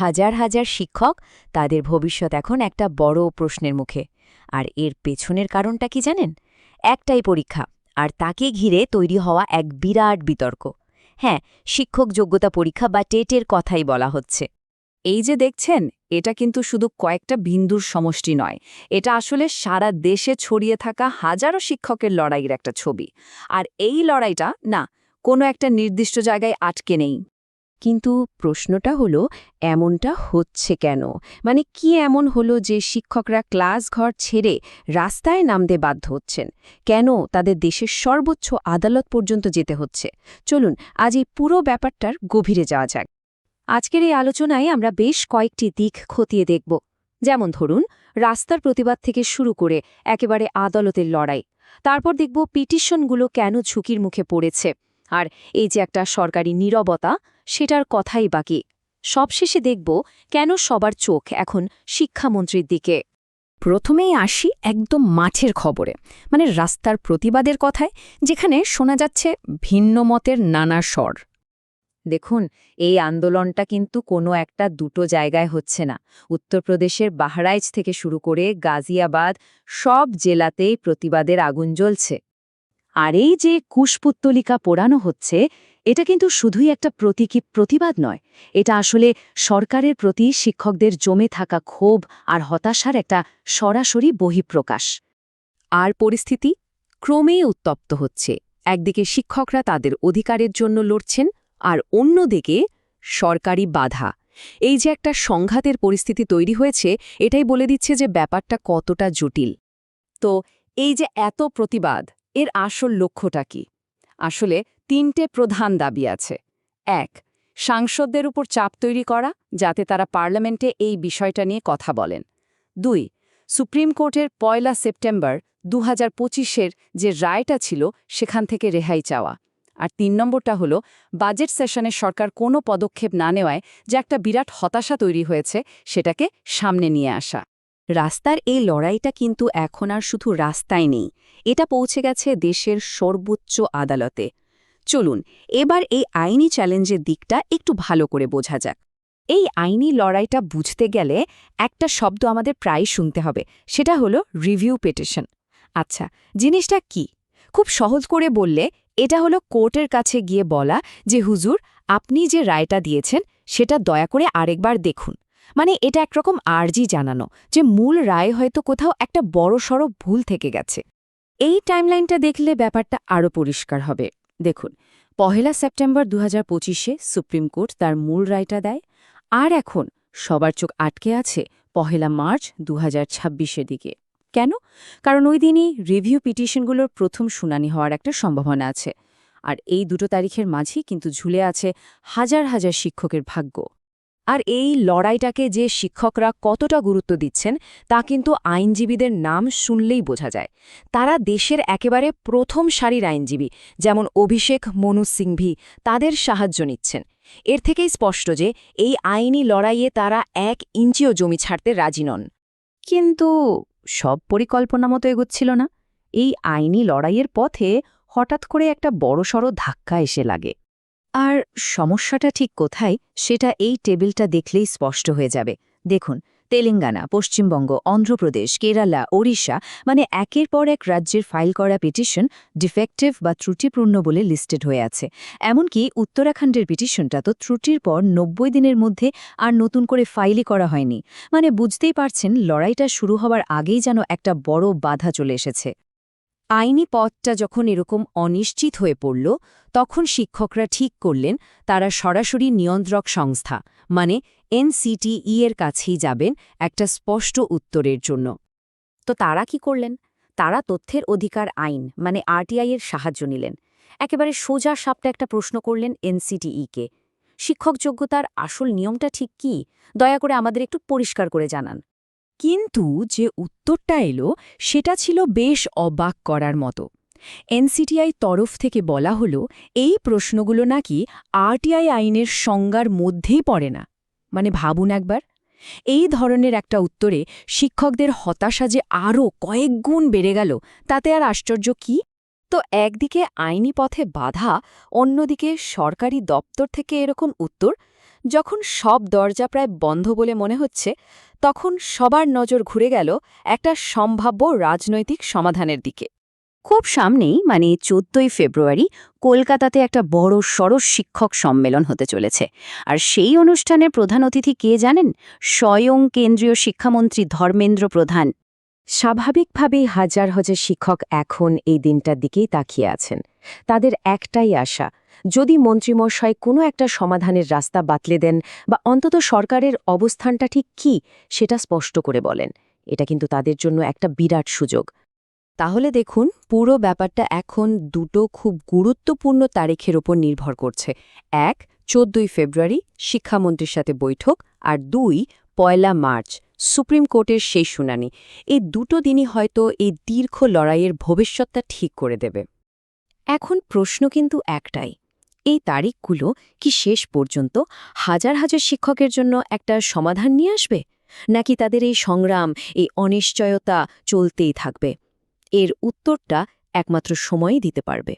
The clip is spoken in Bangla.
হাজার হাজার শিক্ষক তাদের ভবিষ্যৎ এখন একটা বড় প্রশ্নের মুখে। আর এর পেছনের কারণটা কি জানেন? একটাই পরীক্ষা, আর তাকে ঘিরে তৈরি হওয়া এক বিরাট বিতর্ক। হ্যাঁ শিক্ষক যোগ্যতা পরীক্ষা বা টেটের কথাই বলা হচ্ছে। এই যে দেখছেন, এটা কিন্তু শুধু কয়েকটা বিন্দুর সমষ্টি নয়, এটা আসলে সারা দেশে ছড়িয়ে থাকা হাজারো শিক্ষকের লড়াইয়ের একটা ছবি। আর এই লড়াইটা, না, কোনো একটা নির্দিষ্ট জায়গায় আটকে নেই। কিন্তু প্রশ্নটা হলো, এমনটা হচ্ছে কেন? মানে কি এমন হলো যে শিক্ষকরা ক্লাস ঘর ছেড়ে রাস্তায় নামতে বাধ্য হচ্ছেন? কেন তাদের দেশের সর্বোচ্চ আদালত পর্যন্ত যেতে হচ্ছে? চলুন, আজ এই পুরো ব্যাপারটার গভীরে যাওয়া যাক। আজকের এই আলোচনায় আমরা বেশ কয়েকটি দিক খতিয়ে দেখব। যেমন ধরুন, রাস্তার প্রতিবাদ থেকে শুরু করে একেবারে আদালতের লড়াই। তারপর দেখব পিটিশনগুলো কেন ঝুঁকির মুখে পড়েছে। আর এই যে একটা সরকারি নীরবতা সেটার কথাই বাকি। সবশেষে দেখব কেন সবার চোখ এখন শিক্ষামন্ত্রীর দিকে। প্রথমেই আসি একদম মাঠের খবরে মানে রাস্তার প্রতিবাদের কথায়, যেখানে শোনা যাচ্ছে ভিন্ন মতের নানা স্বর। দেখুন, এই আন্দোলনটা কিন্তু কোনো একটা দুটো জায়গায় হচ্ছে না। উত্তরপ্রদেশের বাহরাইচ থেকে শুরু করে গাজিয়াবাদ, সব জেলাতেই প্রতিবাদের আগুন জ্বলছে। আর এই যে কুশপুত্তলিকা পোড়ানো হচ্ছে এটা কিন্তু শুধুই একটা প্রতীকী প্রতিবাদ নয়। এটা আসলে সরকারের প্রতি শিক্ষকদের জমে থাকা ক্ষোভ আর হতাশার একটা সরাসরি বহিঃপ্রকাশ। আর পরিস্থিতি ক্রমেই উত্তপ্ত হচ্ছে। একদিকে শিক্ষকরা তাদের অধিকারের জন্য লড়ছেন আর অন্যদিকে সরকারি বাধা। এই যে একটা সংঘাতের পরিস্থিতি তৈরি হয়েছে, এটাই বলে দিচ্ছে যে ব্যাপারটা কতটা জটিল। তো এই যে এত প্রতিবাদ, এর আসল লক্ষ্যটা কি? আসলে তিনটে প্রধান দাবি আছে। এক, সাংসদদের উপর চাপ তৈরি করা, যাতে তারা পার্লামেন্টে এই বিষয়টা নিয়ে কথা বলেন। দুই, সুপ্রিম কোর্টের পয়লা সেপ্টেম্বর দু হাজার যে রায়টা ছিল, সেখান থেকে রেহাই চাওয়া। আর তিন নম্বরটা হলো, বাজেট সেশনে সরকার কোনো পদক্ষেপ না নেওয়ায় যে একটা বিরাট হতাশা তৈরি হয়েছে, সেটাকে সামনে নিয়ে আসা। রাস্তার এই লড়াইটা কিন্তু এখন আর শুধু রাস্তায় নেই। এটা পৌঁছে গেছে দেশের সর্বোচ্চ আদালতে। চলুন, এবার এই আইনি চ্যালেঞ্জের দিকটা একটু ভালো করে বোঝা যাক। এই আইনি লড়াইটা বুঝতে গেলে একটা শব্দ আমাদের প্রায় শুনতে হবে, সেটা হলো রিভিউ পেটিশন আচ্ছা জিনিসটা কি? খুব সহজ করে বললে, এটা হলো কোর্টের কাছে গিয়ে বলা যে, হুজুর, আপনি যে রায়টা দিয়েছেন, সেটা দয়া করে আরেকবার দেখুন। মানে এটা একরকম আর্জি জানানো যে, মূল রায় হয়তো কোথাও একটা বড়সড় ভুল থেকে গেছে। এই টাইমলাইনটা দেখলে ব্যাপারটা আরও পরিষ্কার হবে। দেখুন, পহেলা সেপ্টেম্বর দু হাজার সুপ্রিম কোর্ট তার মূল রায়টা দেয়, আর এখন সবার চোখ আটকে আছে পহেলা মার্চ দু হাজার দিকে। কেন? কারণ ওই দিনই রিভিউ পিটিশনগুলোর প্রথম শুনানি হওয়ার একটা সম্ভাবনা আছে। আর এই দুটো তারিখের মাঝেই কিন্তু ঝুলে আছে হাজার হাজার শিক্ষকের ভাগ্য। আর এই লড়াইটাকে যে শিক্ষকরা কতটা গুরুত্ব দিচ্ছেন, তা কিন্তু আইনজীবীদের নাম শুনলেই বোঝা যায়। তারা দেশের একেবারে প্রথম সারির আইনজীবী, যেমন অভিষেক মনু সিংভি, তাদের সাহায্য নিচ্ছেন। এর থেকেই স্পষ্ট যে, এই আইনি লড়াইয়ে তারা এক ইঞ্চিও জমি ছাড়তে রাজি নন। কিন্তু সব পরিকল্পনা মতো এগোচ্ছিল না। এই আইনি লড়াইয়ের পথে হঠাৎ করে একটা বড়সড় ধাক্কা এসে লাগে। আর সমস্যাটা ঠিক কোথায়, সেটা এই টেবিলটা দেখলেই স্পষ্ট হয়ে যাবে। দেখুন, তেলেঙ্গানা, পশ্চিমবঙ্গ, অন্ধ্রপ্রদেশ, কেরালা, ওড়িশা মানে একের পর এক রাজ্যের ফাইল করা পিটিশন ডিফেক্টিভ বা ত্রুটিপূর্ণ বলে লিস্টেড হয়ে আছে। এমনকি উত্তরাখণ্ডের পিটিশনটা তো ত্রুটির পর নব্বই দিনের মধ্যে আর নতুন করে ফাইলই করা হয়নি। মানে বুঝতেই পারছেন, লড়াইটা শুরু হওয়ার আগেই যেন একটা বড় বাধা চলে এসেছে। আইনি পথটা যখন এরকম অনিশ্চিত হয়ে পড়ল, তখন শিক্ষকরা ঠিক করলেন, তারা সরাসরি নিয়ন্ত্রক সংস্থা মানে এনসিটিই এর কাছেই যাবেন একটা স্পষ্ট উত্তরের জন্য। তো তারা কি করলেন? তারা তথ্যের অধিকার আইন মানে আরটিআই এর সাহায্য নিলেন। একেবারে সোজা সাপটা একটা প্রশ্ন করলেন এনসিটিইকে শিক্ষক যোগ্যতার আসল নিয়মটা ঠিক কি? দয়া করে আমাদের একটু পরিষ্কার করে জানান। কিন্তু যে উত্তরটা এলো, সেটা ছিল বেশ অবাক করার মতো। এনসিটিআই তরফ থেকে বলা হলো, এই প্রশ্নগুলো নাকি আরটিআই আইনের সংজ্ঞার মধ্যেই পড়ে না। মানে ভাবুন একবার। এই ধরনের একটা উত্তরে শিক্ষকদের হতাশা যে আরও কয়েক গুণ বেড়ে গেল, তাতে আর আশ্চর্য কি? তো একদিকে আইনি পথে বাধা, অন্যদিকে সরকারি দপ্তর থেকে এরকম উত্তর যখন সব দরজা প্রায় বন্ধ বলে মনে হচ্ছে, তখন সবার নজর ঘুরে গেল একটা সম্ভাব্য রাজনৈতিক সমাধানের দিকে। খুব সামনেই মানে চোদ্দই ফেব্রুয়ারি, কলকাতাতে একটা বড় সড়স শিক্ষক সম্মেলন হতে চলেছে। আর সেই অনুষ্ঠানের প্রধান অতিথি কে জানেন? স্বয়ং কেন্দ্রীয় শিক্ষামন্ত্রী ধর্মেন্দ্র প্রধান। স্বাভাবিকভাবেই হাজার হাজার শিক্ষক এখন এই দিনটার দিকেই তাকিয়ে আছেন। তাদের একটাই আশা, যদি মন্ত্রীমশাই কোনো একটা সমাধানের রাস্তা বাতলে দেন বা অন্তত সরকারের অবস্থানটা ঠিক কি, সেটা স্পষ্ট করে বলেন। এটা কিন্তু তাদের জন্য একটা বিরাট সুযোগ। তাহলে দেখুন, পুরো ব্যাপারটা এখন দুটো খুব গুরুত্বপূর্ণ তারিখের ওপর নির্ভর করছে। এক, চোদ্দই ফেব্রুয়ারি শিক্ষামন্ত্রীর সাথে বৈঠক আর দুই, পয়লা মার্চ। সুপ্রিম কোর্টের সেই শুনানি। এই দুটো দিনই হয়তো এই দীর্ঘ লড়াইয়ের ভবিষ্যৎটা ঠিক করে দেবে। এখন প্রশ্ন কিন্তু একটাই, এই তারিখগুলো কি শেষ পর্যন্ত হাজার হাজার শিক্ষকের জন্য একটা সমাধান নিয়ে আসবে? নাকি তাদের এই সংগ্রাম, এই অনিশ্চয়তা চলতেই থাকবে? এর উত্তরটা একমাত্র সময়ই দিতে পারবে।